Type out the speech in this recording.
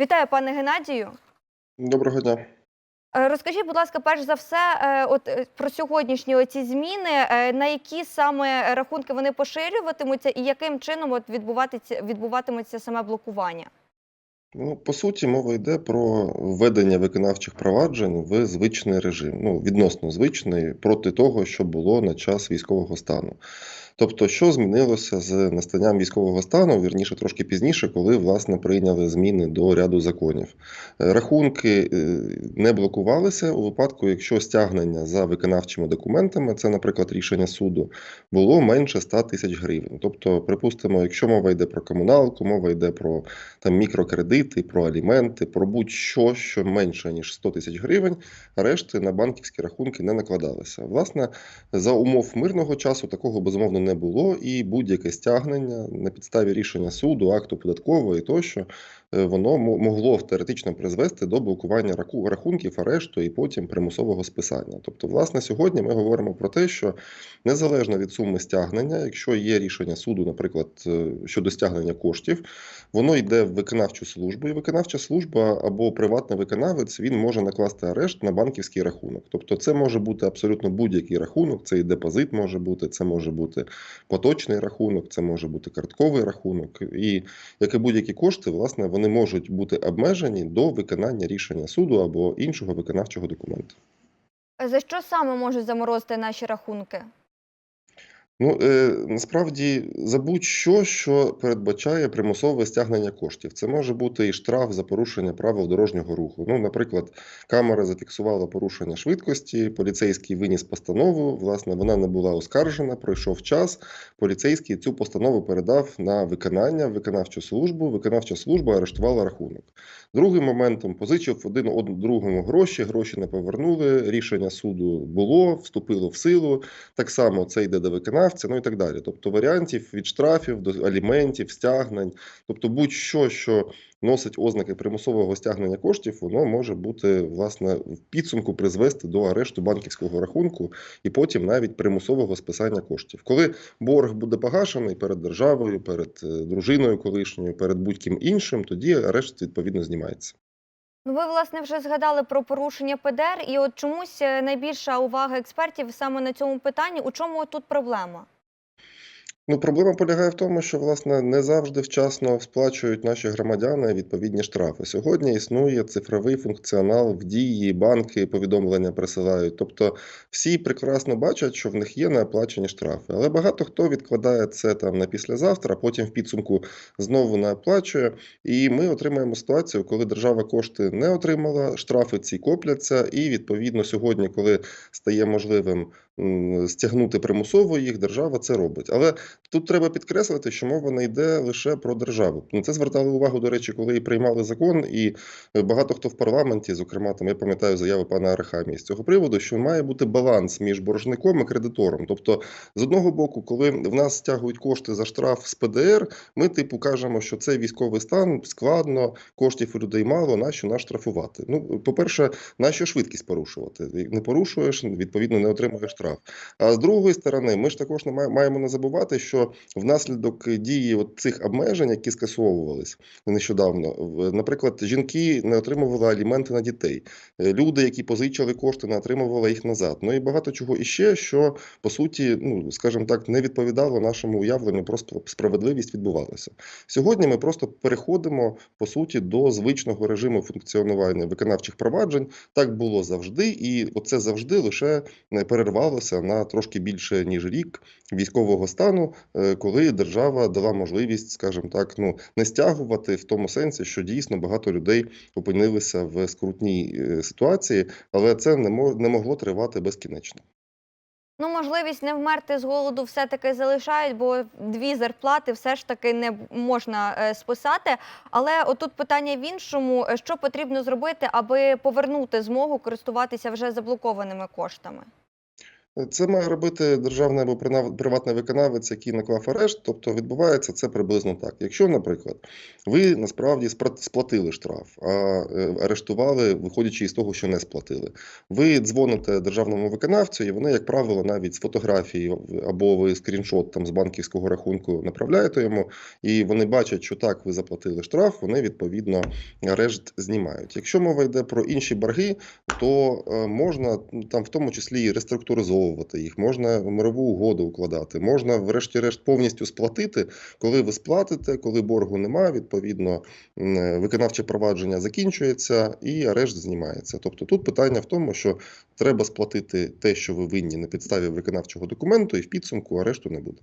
Вітаю, пане Геннадію. Доброго дня. Е, Розкажіть, будь ласка, перш за все, е, от е, про сьогоднішні оці зміни, на які саме рахунки вони поширюватимуться, і яким чином от відбуватиться відбуватиметься саме блокування? Ну, по суті, мова йде про введення виконавчих проваджень в звичний режим, ну, відносно звичний, проти того, що було на час військового стану. Тобто, що змінилося з настанням військового стану, вірніше трошки пізніше, коли власне прийняли зміни до ряду законів. Е, Рахунки е, не блокувалися у випадку, якщо стягнення за виконавчими документами, це, наприклад, рішення суду, було менше 100 тисяч гривень. Тобто, припустимо, якщо мова йде про комуналку, мова йде про там мікрокредити, про аліменти, про будь-що, що менше ніж 100 тисяч гривень, решти на банківські рахунки не накладалися. Власне, за умов мирного часу такого безумовно не було, і будь-яке стягнення на підставі рішення суду, акту податкової тощо, е, воно могло теоретично призвести до блокування рахунків, арешту і потім примусового списання. Тобто, власне, сьогодні ми говоримо про те, що незалежно від суми стягнення, якщо є рішення суду, наприклад, е, щодо стягнення коштів, воно йде в виконавчу службу, і виконавча служба або приватний виконавець він може накласти арешт на банківський рахунок. Тобто, це може бути абсолютно будь-який рахунок. Це і депозит може бути, це може бути поточний рахунок, це може бути картковий рахунок. І як і будь-які кошти, власне, вони можуть бути обмежені до виконання рішення суду або іншого виконавчого документу. За що саме можуть заморозити наші рахунки? Ну, е, насправді, за будь-що, що передбачає примусове стягнення коштів. Це може бути і штраф за порушення правил дорожнього руху. Ну, наприклад, камера зафіксувала порушення швидкості, поліцейський виніс постанову. Власне, вона не була оскаржена, пройшов час. Поліцейський цю постанову передав на виконання виконавчу службу. Виконавча служба арештувала рахунок. Другим моментом позичив один од- другому гроші, гроші не повернули. Рішення суду було, вступило в силу. Так само це йде до виконавця, ну і так далі. Тобто варіантів від штрафів до аліментів, стягнень, тобто будь-що, що носить ознаки примусового стягнення коштів, воно може бути власне в підсумку призвести до арешту банківського рахунку і потім навіть примусового списання коштів. Коли борг буде погашений перед державою, перед е, дружиною колишньою, перед будь-ким іншим, тоді арешт відповідно знімається. Ну, ви власне вже згадали про порушення ПДР, і от чомусь е, найбільша увага експертів саме на цьому питанні. У чому тут проблема? Ну, проблема полягає в тому, що власне не завжди вчасно сплачують наші громадяни відповідні штрафи. Сьогодні існує цифровий функціонал в дії, банки повідомлення присилають. Тобто всі прекрасно бачать, що в них є неоплачені штрафи. Але багато хто відкладає це там на післязавтра, потім в підсумку знову не оплачує. І ми отримаємо ситуацію, коли держава кошти не отримала, штрафи ці копляться, і відповідно сьогодні, коли стає можливим стягнути примусово їх, держава це робить. Але Тут треба підкреслити, що мова не йде лише про державу. На це звертали увагу, до речі, коли і приймали закон, і е, багато хто в парламенті, зокрема, там я пам'ятаю заяву пана Арахамії з цього приводу, що має бути баланс між боржником і кредитором. Тобто, з одного боку, коли в нас стягують кошти за штраф з ПДР, ми типу кажемо, що це військовий стан, складно, коштів у людей мало, нащо нас штрафувати. Ну, по-перше, нащо швидкість порушувати? Не порушуєш, відповідно, не отримуєш штраф. А з другої сторони, ми ж також не має- маємо не забувати, що внаслідок дії от цих обмежень, які скасовувались нещодавно, наприклад, жінки не отримували аліменти на дітей, Е, люди, які позичили кошти, не отримували їх назад. Ну і багато чого іще, що по суті, ну скажімо так, не відповідало нашому уявленню про справедливість відбувалося. Сьогодні ми просто переходимо по суті до звичного режиму функціонування виконавчих проваджень. Так було завжди, і оце завжди лише не перервалося на трошки більше ніж рік військового стану, е, коли держава дала можливість, скажімо так, ну не стягувати в тому сенсі, що дійсно багато людей опинилися в скрутній е, ситуації, але це не не могло тривати безкінечно. Ну, можливість не вмерти з голоду все-таки залишають, бо дві зарплати все ж таки не можна е, списати. Але отут питання в іншому: що потрібно зробити, аби повернути змогу користуватися вже заблокованими коштами? Це має робити державний або приватний виконавець, який наклав арешт. Тобто відбувається це приблизно так. Якщо, наприклад, ви насправді спра- сплатили штраф, а е, арештували, виходячи із того, що не сплатили. Ви дзвоните державному виконавцю, і вони, як правило, навіть з фотографії або ви скріншот там з банківського рахунку направляєте йому, і вони бачать, що так, ви заплатили штраф, вони відповідно арешт знімають. Якщо мова йде про інші борги, то е, можна там в тому числі і реструктуризовувати їх, можна мирову угоду укладати, можна, врешті-решт, повністю сплатити. Коли ви сплатите, коли боргу немає, відповідно е, виконавче провадження закінчується і арешт знімається. Тобто тут питання в тому, що треба сплатити те, що ви винні на підставі виконавчого документу, і в підсумку арешту не буде.